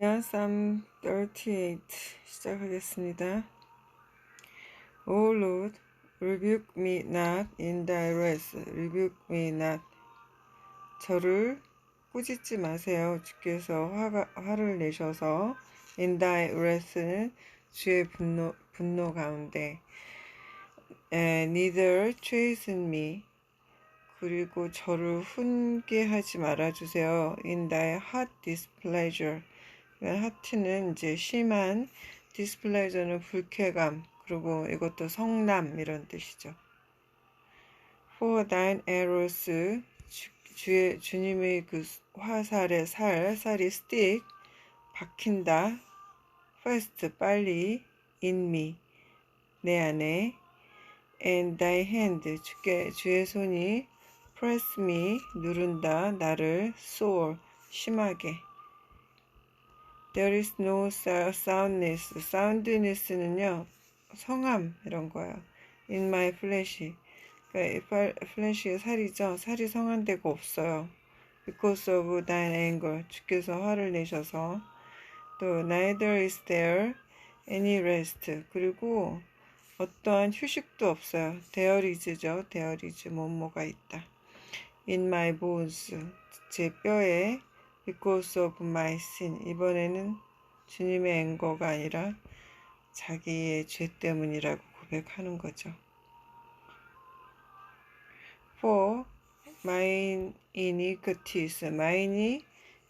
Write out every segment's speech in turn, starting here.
Psalm 38 시작하겠습니다. O Lord, rebuke me not in thy wrath, rebuke me not. 저를 꾸짖지 마세요. 주께서 화가, 화를 내셔서 in thy wrath는 주의 분노, 분노 가운데 And neither chasten me 그리고 저를 훈계하지 말아주세요. In thy hot displeasure 하트는 이제 심한 디스플레이저는 불쾌감 그리고 이것도 성남 이런 뜻이죠. For thine arrows 주, 의 주님의 그 화살의 살 살이 stick 박힌다. Fast 빨리 in me 내 안에. And thy hand 주께 주의 손이 press me 누른다. 나를 sore 심하게 There is no soundness. soundness는요, 성함, 이런 거예요. In my flesh. 그러니까 flesh의 살이죠. 살이 성한 데가 없어요. Because of thine anger. 주께서 화를 내셔서. 또, neither is there any rest. 그리고 어떠한 휴식도 없어요. There is죠. There is 뭐뭐가 있다. In my bones. 제 뼈에 because of my sin. 이번에는 주님의 앵거가 아니라 자기의 죄 때문이라고 고백하는 거죠. For mine iniquities. mine이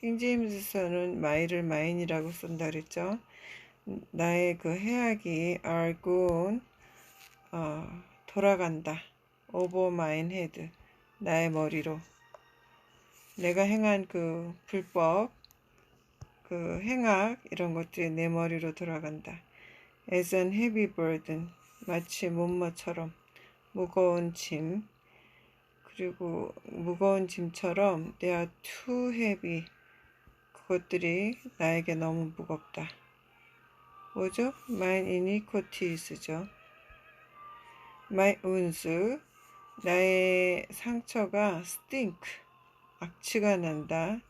킹제임스서는 my를 mine이라고 쓴다 그랬죠. 나의 그 해악이 are gone 어, 돌아간다. over mine head. 나의 머리로. 내가 행한 그 불법, 그 행악 이런 것들이 내 머리로 돌아간다. As an heavy burden, 마치 몸머처럼 무거운 짐, 그리고 무거운 짐처럼 they are too heavy. 그것들이 나에게 너무 무겁다. 뭐죠? Mine iniquities죠. My wounds, 나의 상처가 stink. 악취가 난다.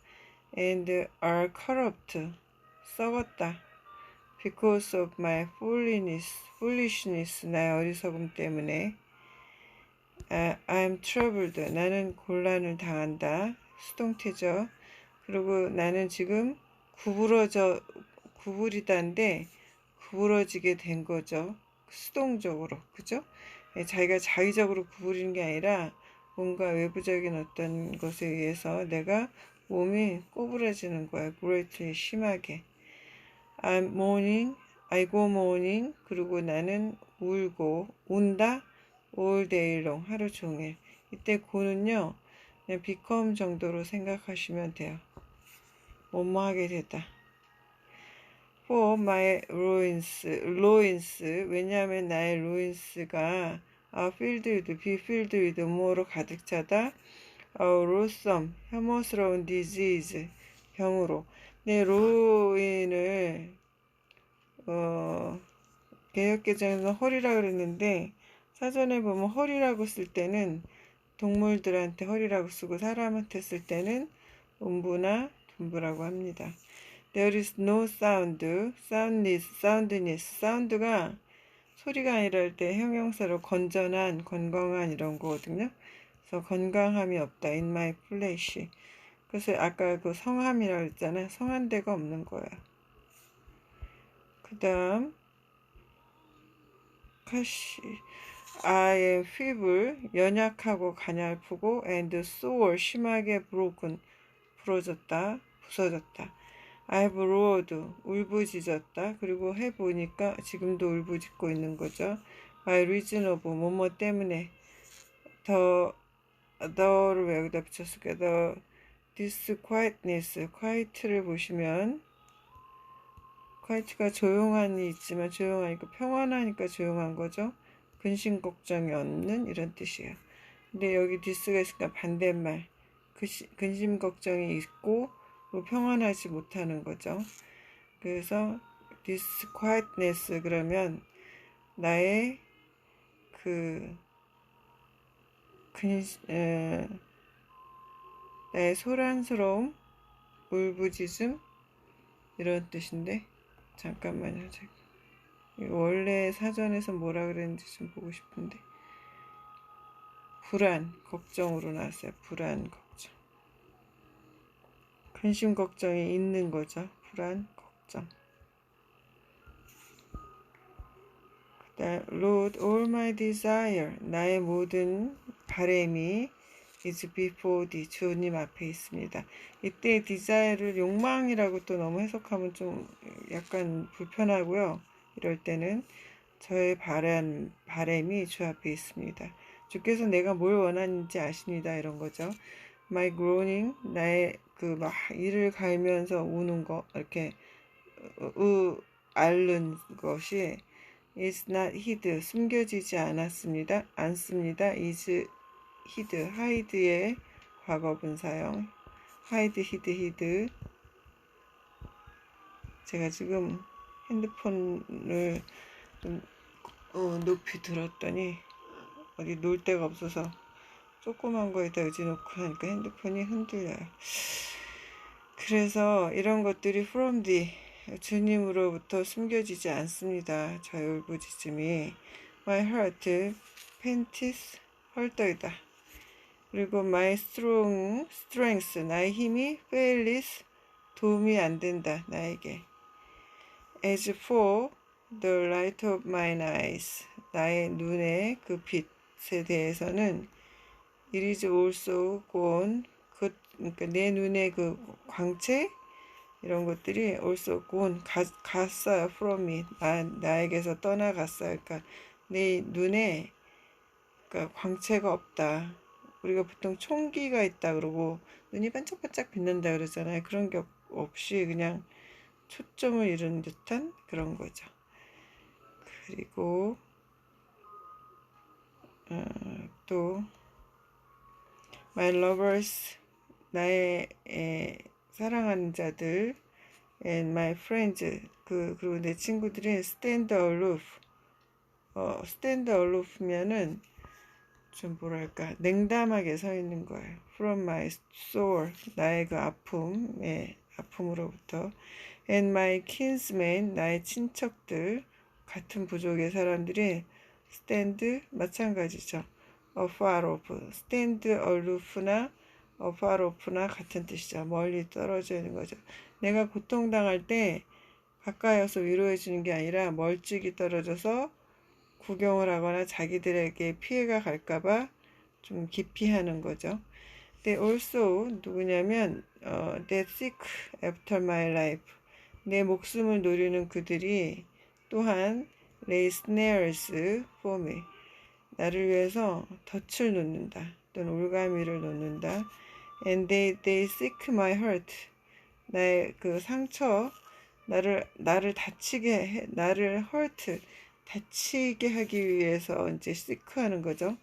and are corrupt. 썩었다. because of my foolishness, foolishness 나의 어리석음 때문에 uh, I'm troubled. 나는 곤란을 당한다. 수동태죠. 그리고 나는 지금 구부러져 구부리다인데 구부러지게 된 거죠. 수동적으로. 그죠? 자기가 자의적으로 구부리는 게 아니라 뭔가 외부적인 어떤 것에 의해서 내가 몸이 꼬부라지는 거야. greatly 심하게. I'm mourning, I go mourning. 그리고 나는 울고 운다. all day long 하루 종일. 이때 고는요. 그냥 become 정도로 생각하시면 돼요. 뭐뭐 하게 되다. For my ruins, ruins. 왜냐하면 나의 ruins가 아, 필드위드, 비필드위드, 뭐로 가득 차다. 어, 로썸, 혐오스러운 디지즈, 병으로. 네, 로인을, 어, 개혁개정에서 허리라 그랬는데, 사전에 보면 허리라고 쓸 때는 동물들한테 허리라고 쓰고 사람한테 쓸 때는 음부나 둔부라고 합니다. There is no sound, soundness, soundness, 사운드가 소리가 할때 형용사로 건전한, 건강한 이런 거거든요. 그래서 건강함이 없다. in my flesh. 그래서 아까 그 성함이라고 했잖아요. 성한 데가 없는 거예요. 그 다음 카시 I am feeble 연약하고 가냘프고 and sore 심하게 broken 부러졌다 부서졌다 I've roared 울부짖었다. 그리고 해보니까 지금도 울부짖고 있는 거죠. by reason of 뭐뭐 때문에 더 the를 왜 여기다 붙였을까? the disquietness quiet를 보시면 quiet가 조용한이 있지만 조용하니까 평안하니까 조용한 거죠. 근심 걱정이 없는 이런 뜻이에요. 근데 여기 디스가 있으니까 반대말 근심 걱정이 있고 평안하지 못하는 거죠. 그래서 disquietness 그러면 나의 그 나의 소란스러움, 울부짖음, 이런 뜻인데 잠깐만요. 제가 원래 사전에서 뭐라 그랬는지 좀 보고 싶은데 불안, 걱정으로 나왔어요. 불안, 걱정. 근심 걱정이 있는 거죠. 불안, 걱정. 그다음 Lord, all my desire, 나의 모든 바램이 is before thee, 주님 앞에 있습니다. 이때 desire를 욕망이라고 또 너무 해석하면 좀 약간 불편하고요. 이럴 때는 저의 바람, 바램이 주 앞에 있습니다. 주께서 내가 뭘 원하는지 아십니다. 이런 거죠. My groaning, 나의 그 막 이를 갈면서 우는 거, 이렇게 으, 앓는 것이 is not hid, 숨겨지지 않았습니다. 않습니다. is hid, hide의 과거 분 사용. hide, hid, hid. 제가 지금 핸드폰을 좀 어, 높이 들었더니 어디 놓을 데가 없어서 조그만 거에다 의지 놓고 하니까 핸드폰이 흔들려요. 그래서 이런 것들이 from the 주님으로부터 숨겨지지 않습니다. 저의 울부짖음이 my heart panties 헐떡이다. 그리고 my strong strength 나의 힘이 fails 도움이 안 된다 나에게. As for the light of mine eyes 나의 눈의 그 빛에 대해서는 it is also gone 그 그러니까 내 눈의 그 광채? 이런 것들이 also gone 가, 갔어요 from me. 나, 나에게서 떠나갔어요. 그러니까 내 눈에 그러니까 광채가 없다. 우리가 보통 총기가 있다 그러고 눈이 반짝반짝 빛난다 그러잖아요. 그런 게 없, 없이 그냥 초점을 잃은 듯한 그런 거죠. 그리고 어, 또 my lovers 나의 에, 사랑하는 자들 and my friends 그 그리고 내 친구들이 stand aloof 어 stand aloof면은 좀 뭐랄까 냉담하게 서 있는 거예요 from my soul 나의 그 아픔의 아픔으로부터 and my kinsmen 나의 친척들 같은 부족의 사람들이 stand 마찬가지죠 afar off. Stand aloof나 afar off나 같은 뜻이죠. 멀리 떨어져 있는 거죠. 내가 고통당할 때 가까이서 위로해 주는 게 아니라 멀찍이 떨어져서 구경을 하거나 자기들에게 피해가 갈까봐 좀 기피하는 거죠. They also 누구냐면 어, they seek after my life. 내 목숨을 노리는 그들이 또한 lay snares for me 나를 위해서 덫을 놓는다 또는 올가미를 놓는다 and they, they seek my heart 나의 그 상처 나를 나를 다치게 해, 나를 hurt 다치게 하기 위해서 이제 시크하는 거죠.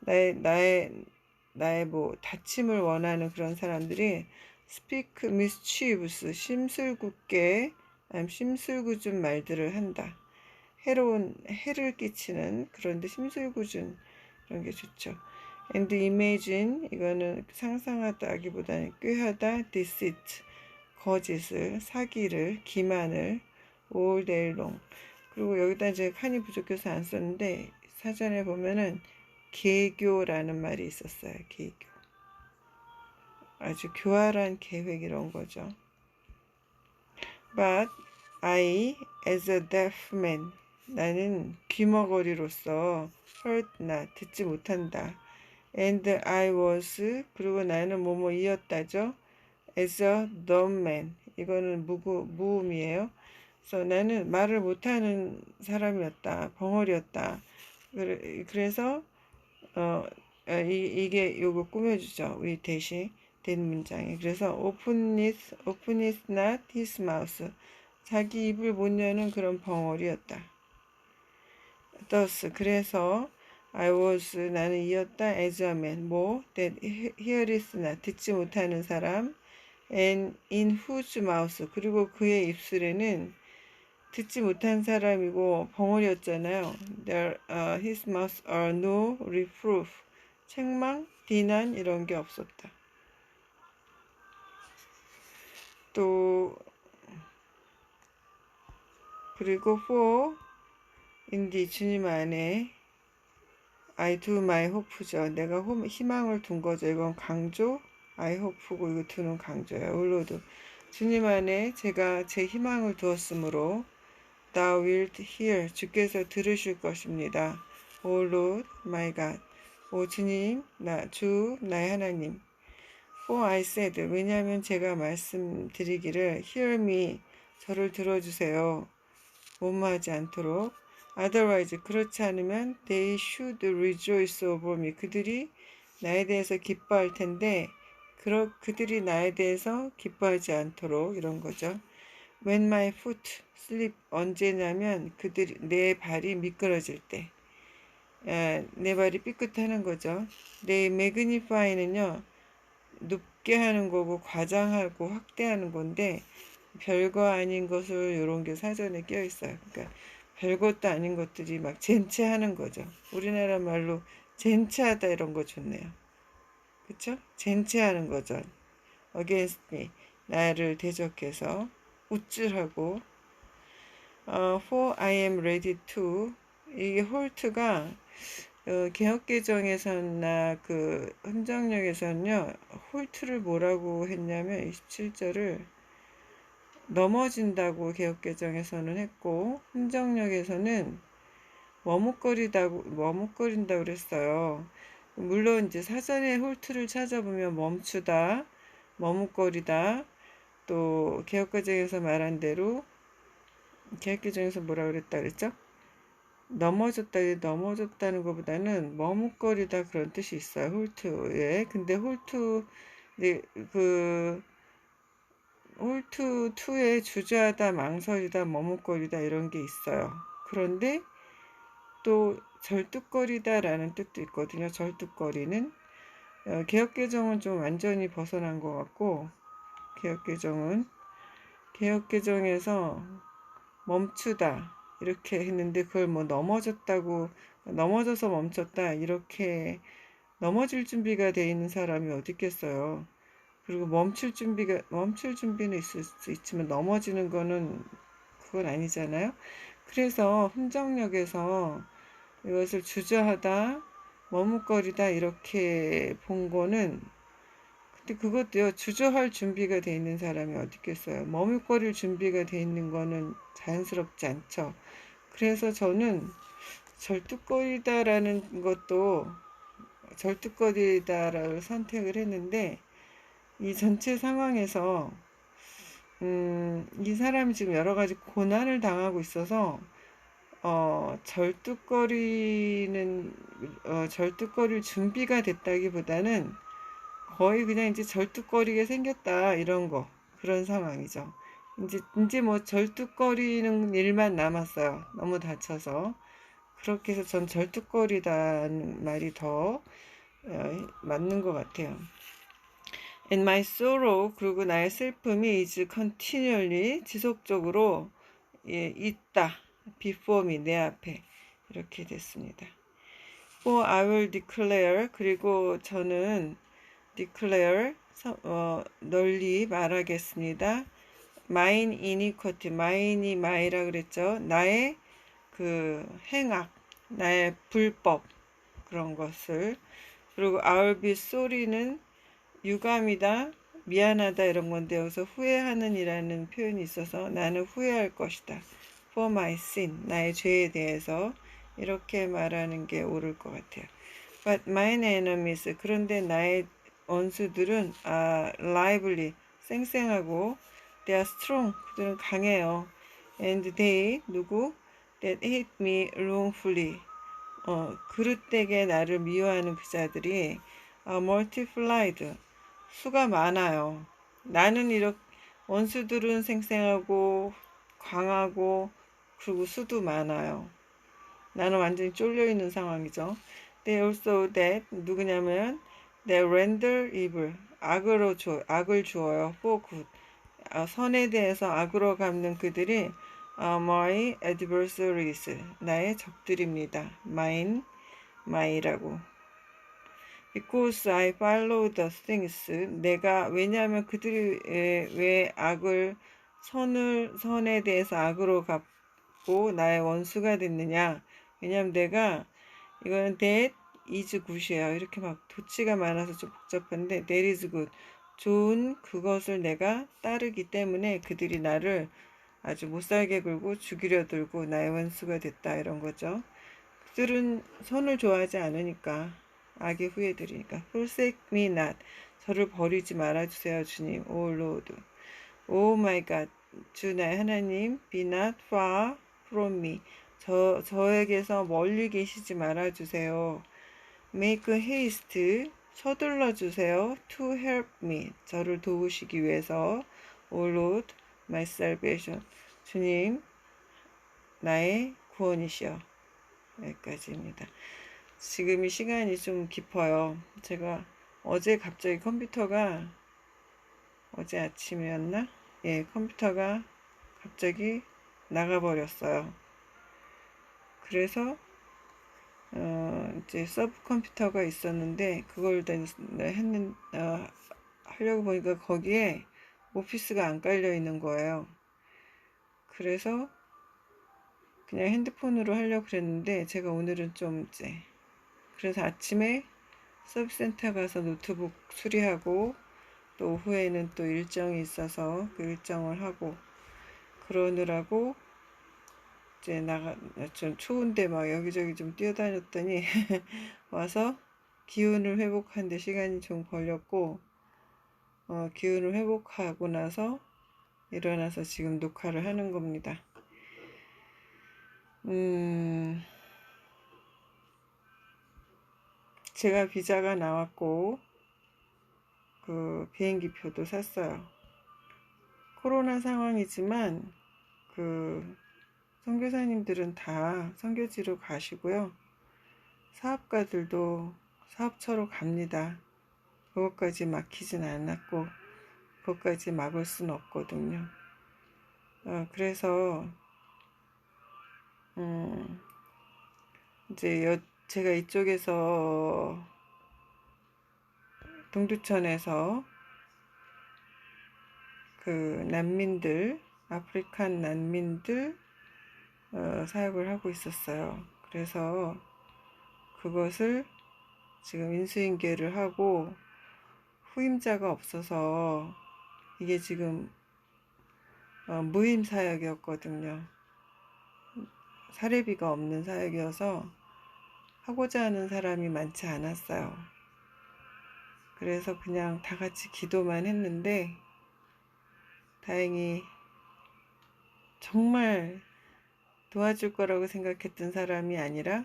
나의 나의 나의 뭐 다침을 원하는 그런 사람들이 speak mischievous 심술궂게 심술궂은 말들을 한다. 해로운 해를 끼치는 그런데 심술궂은 그런 게 좋죠. and imagine 이거는 상상하다기보다는 꾀하다 deceit 거짓을 사기를 기만을 all day long 그리고 여기다 이제 칸이 부족해서 안 썼는데 사전에 보면은 계교라는 말이 있었어요. 계교. 아주 교활한 계획 이런 거죠. But I, as a deaf man, 나는 귀머거리로서 heard 나 듣지 못한다. And I was 그리고 나는 뭐뭐이었다죠. As a dumb man 이거는 무구, 무음이에요. 그래서 나는 말을 못하는 사람이었다. 벙어리였다. 그래서 어, 이, 이게 요거 꾸며주죠. 우리 대시 된 문장에. 그래서 open is, open is not his mouth. 자기 입을 못 여는 그런 벙어리였다. Thus 그래서 I was 나는 이었다 as a man 뭐 that hear is not 듣지 못하는 사람 and in whose mouth 그리고 그의 입술에는 듣지 못한 사람이고 벙어리였잖아요. There, uh, his mouth are no reproof. 책망, 비난 이런 게 없었다. 또 그리고 for 인디 주님 안에 I do my hope죠. 내가 호- 희망을 둔 거죠. 이건 강조 I hope고 이거 두는 강조예요. 올로드 주님 안에 제가 제 희망을 두었으므로 Thou wilt hear 주께서 들으실 것입니다. O Lord my God 오 주님 나 주 나의 하나님 For I said 왜냐하면 제가 말씀드리기를 Hear me 저를 들어주세요. 못마하지 않도록 Otherwise 그렇지 않으면 They should rejoice over me 그들이 나에 대해서 기뻐할 텐데 그러, 그들이 나에 대해서 기뻐하지 않도록 이런 거죠. When my foot slip 언제냐면 그들이 내 발이 미끄러질 때 에, 내 발이 삐끗하는 거죠. 내 magnify는요 높게 하는 거고 과장하고 확대하는 건데 별거 아닌 것을 이런 게 사전에 껴 있어요. 그러니까 별것도 아닌 것들이 막 젠체하는 거죠. 우리나라 말로 젠체하다 이런 거 좋네요. 그쵸? 젠체하는 거죠. against me 나를 대적해서 우쭐하고 어, for I am ready to 이게 홀트가 어, 개혁개정에서나 그 흔정역에서는요 홀트를 뭐라고 했냐면 27절을 넘어진다고 개혁개정에서는 했고 흔정역에서는 머뭇거리다고 머뭇거린다고 그랬어요. 물론 이제 사전에 홀트를 찾아보면 멈추다, 머뭇거리다, 또 개혁과정에서 말한 대로 개혁개정에서 뭐라 그랬다 그랬죠? 넘어졌다, 넘어졌다는 것보다는 머뭇거리다 그런 뜻이 있어요. 홀트에. 근데 홀트, 네, 그 홀트 2에 주저하다, 망설이다, 머뭇거리다 이런 게 있어요. 그런데 또 절뚝거리다라는 뜻도 있거든요. 절뚝거리는 어, 개혁개정은 좀 완전히 벗어난 것 같고 개혁개정은 개혁개정에서 멈추다 이렇게 했는데 그걸 뭐 넘어졌다고 넘어져서 멈췄다 이렇게 넘어질 준비가 돼 있는 사람이 어디 있겠어요. 그리고 멈출 준비가 멈출 준비는 있을 수 있지만 넘어지는 거는 그건 아니잖아요. 그래서 흔정역에서 이것을 주저하다 머뭇거리다 이렇게 본 거는 근데 그것도요 주저할 준비가 돼 있는 사람이 어디 있겠어요 머뭇거릴 준비가 돼 있는 거는 자연스럽지 않죠 그래서 저는 절뚝거리다라는 것도 절뚝거리다를 선택을 했는데 이 전체 상황에서 음, 이 사람이 지금 여러 가지 고난을 당하고 있어서 어, 절뚝거리는 어, 절뚝거릴 준비가 됐다기보다는 거의 그냥 이제 절뚝거리게 생겼다 이런 거 그런 상황이죠. 이제 이제 뭐 절뚝거리는 일만 남았어요. 너무 다쳐서 그렇게 해서 전 절뚝거리다는 말이 더 어, 맞는 것 같아요. And my sorrow 그리고 나의 슬픔이 is continually 지속적으로 예, 있다. before me 내 앞에 이렇게 됐습니다. For I will declare 그리고 저는 declare 어, 널리 말하겠습니다. mine iniquity mine이 my라 그랬죠. 나의 그 행악, 나의 불법 그런 것을 그리고 I'll be sorry는 유감이다, 미안하다 이런 건데 여기서 후회하는 이라는 표현이 있어서 나는 후회할 것이다. for my sin, 나의 죄에 대해서 이렇게 말하는 게 옳을 것 같아요. But mine enemies, 그런데 나의 원수들은 아, lively, 쌩쌩하고 they are strong, 그들은 강해요. And they, 누구? That hate me wrongfully, 어, 그릇되게 나를 미워하는 그 자들이 아, multiplied, 수가 많아요. 나는 이렇게 원수들은 쌩쌩하고 강하고 그리고 수도 많아요. 나는 완전히 쫄려 있는 상황이죠. They also that 누구냐면 they render evil 악으로 줘 악을 주어요. for good 아, 선에 대해서 악으로 갚는 그들이 아, my adversaries 나의 적들입니다. mine my라고 because I follow the things 내가 왜냐하면 그들이 에, 왜 악을 선을 선에 대해서 악으로 갚 됐고 나의 원수가 됐느냐? 왜냐면 내가 이거는 that is good이에요. 이렇게 막 도치가 많아서 좀 복잡한데 that is good. 좋은 그것을 내가 따르기 때문에 그들이 나를 아주 못살게 굴고 죽이려 들고 나의 원수가 됐다 이런 거죠. 그들은 선을 좋아하지 않으니까 악의 후예들이니까. Forsake me not. 저를 버리지 말아주세요 주님. 오 로드 오 마이 갓 주 나의 하나님 be not far from me. 저, 저에게서 멀리 계시지 말아주세요. Make haste. 서둘러 주세요. To help me. 저를 도우시기 위해서. 오 Lord my salvation. 주님 나의 구원이시여. 여기까지입니다. 지금 이 시간이 좀 깊어요. 제가 어제 갑자기 컴퓨터가 어제 아침이었나? 예, 컴퓨터가 갑자기 나가버렸어요. 그래서 어, 이제 서브 컴퓨터가 있었는데 그걸 했는 어, 하려고 보니까 거기에 오피스가 안 깔려 있는 거예요. 그래서 그냥 핸드폰으로 하려고 그랬는데 제가 오늘은 좀 이제 그래서 아침에 서비스센터 가서 노트북 수리하고 또 오후에는 또 일정이 있어서 그 일정을 하고 그러느라고 이제 나가 좀 추운데 막 여기저기 좀 뛰어다녔더니 와서 기운을 회복하는데 시간이 좀 걸렸고 어, 기운을 회복하고 나서 일어나서 지금 녹화를 하는 겁니다. 음, 제가 비자가 나왔고, 그 비행기 표도 샀어요. 코로나 상황이지만, 그, 선교사님들은 다 선교지로 가시고요. 사업가들도 사업처로 갑니다. 그것까지 막히진 않았고, 그것까지 막을 수는 없거든요. 어, 그래서 음, 이제 여, 제가 이쪽에서 동두천에서 그 난민들, 아프리칸 난민들 어, 사역을 하고 있었어요. 그래서 그것을 지금 인수인계를 하고 후임자가 없어서 이게 지금 어, 무임 사역이었거든요. 사례비가 없는 사역이어서 하고자 하는 사람이 많지 않았어요. 그래서 그냥 다 같이 기도만 했는데 다행히 정말 도와줄 거라고 생각했던 사람이 아니라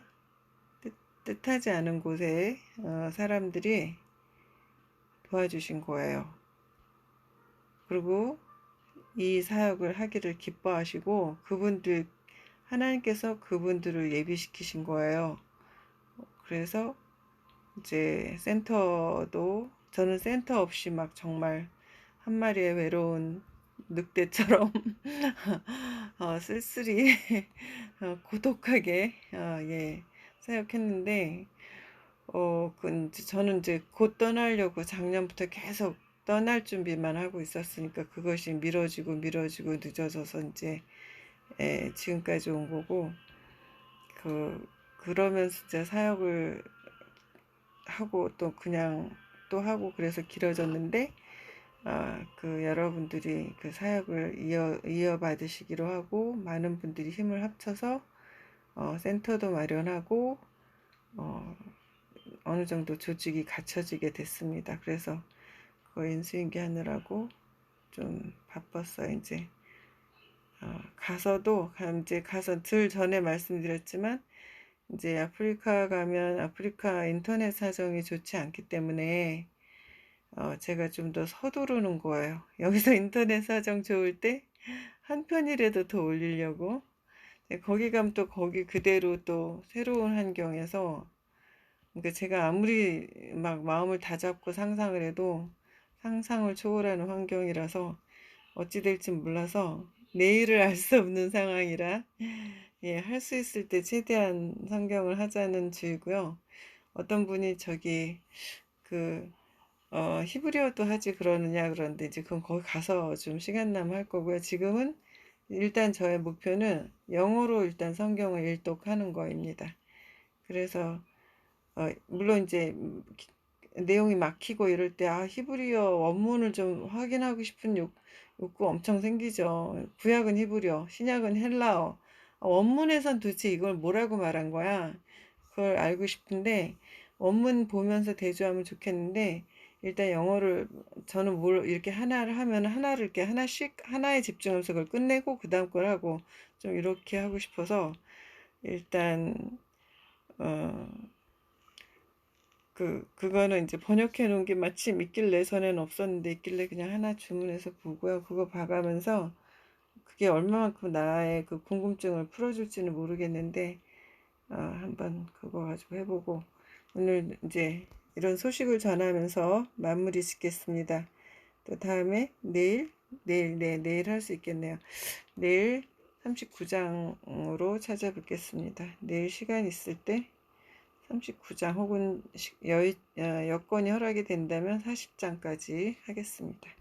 뜻, 하지 않은 곳에 어, 사람들이 도와주신 거예요. 그리고 이 사역을 하기를 기뻐하시고 그분들 하나님께서 그분들을 예비시키신 거예요. 그래서 이제 센터도 저는 센터 없이 막 정말 한 마리의 외로운 늑대처럼 어, 쓸쓸히 어, 고독하게 어, 예, 사역했는데 어, 그 저는 이제 곧 떠나려고 작년부터 계속 떠날 준비만 하고 있었으니까 그것이 미뤄지고 미뤄지고 늦어져서 이제 예, 지금까지 온 거고 그 그러면서 진짜 사역을 하고 또 그냥 또 하고 그래서 길어졌는데 아, 그 여러분들이 그 사역을 이어 이어 받으시기로 하고 많은 분들이 힘을 합쳐서 어, 센터도 마련하고 어, 어느 정도 조직이 갖춰지게 됐습니다. 그래서 그 인수인계 하느라고 좀 바빴어요 이제. 어, 가서도 이제 가서 들 전에 말씀드렸지만 이제 아프리카 가면 아프리카 인터넷 사정이 좋지 않기 때문에 어, 제가 좀 더 서두르는 거예요. 여기서 인터넷 사정 좋을 때 한 편이라도 더 올리려고 거기 가면 또 거기 그대로 또 새로운 환경에서 그러니까 제가 아무리 막 마음을 다잡고 상상을 해도 상상을 초월하는 환경이라서 어찌 될지 몰라서 내일을 알 수 없는 상황이라 예, 할 수 있을 때 최대한 성경을 하자는 주의고요. 어떤 분이 저기 그 어, 히브리어도 하지 그러느냐 그런데 이제 그건 거기 가서 좀 시간 남할 거고요. 지금은 일단 저의 목표는 영어로 일단 성경을 일독하는 거입니다. 그래서 어, 물론 이제 내용이 막히고 이럴 때 아, 히브리어 원문을 좀 확인하고 싶은 욕, 욕구 엄청 생기죠. 구약은 히브리어, 신약은 헬라어. 아, 원문에선 도대체 이걸 뭐라고 말한 거야? 그걸 알고 싶은데 원문 보면서 대조하면 좋겠는데 일단 영어를 저는 뭘 이렇게 하나를 하면 하나를 이렇게 하나씩 하나에 집중하면서 그걸 끝내고 그 다음 걸 하고 좀 이렇게 하고 싶어서 일단 어 그 그거는 이제 번역해 놓은 게 마침 있길래 전에는 없었는데 있길래 그냥 하나 주문해서 보고요. 그거 봐가면서 그게 얼마만큼 나의 그 궁금증을 풀어줄지는 모르겠는데 어, 한번 그거 가지고 해보고 오늘 이제 이런 소식을 전하면서 마무리 짓겠습니다. 또 다음에 내일 내일 네 내일 할 수 있겠네요. 내일 39장으로 찾아뵙겠습니다. 내일 시간 있을 때 39장 혹은 어, 여건이 허락이 된다면 40장까지 하겠습니다.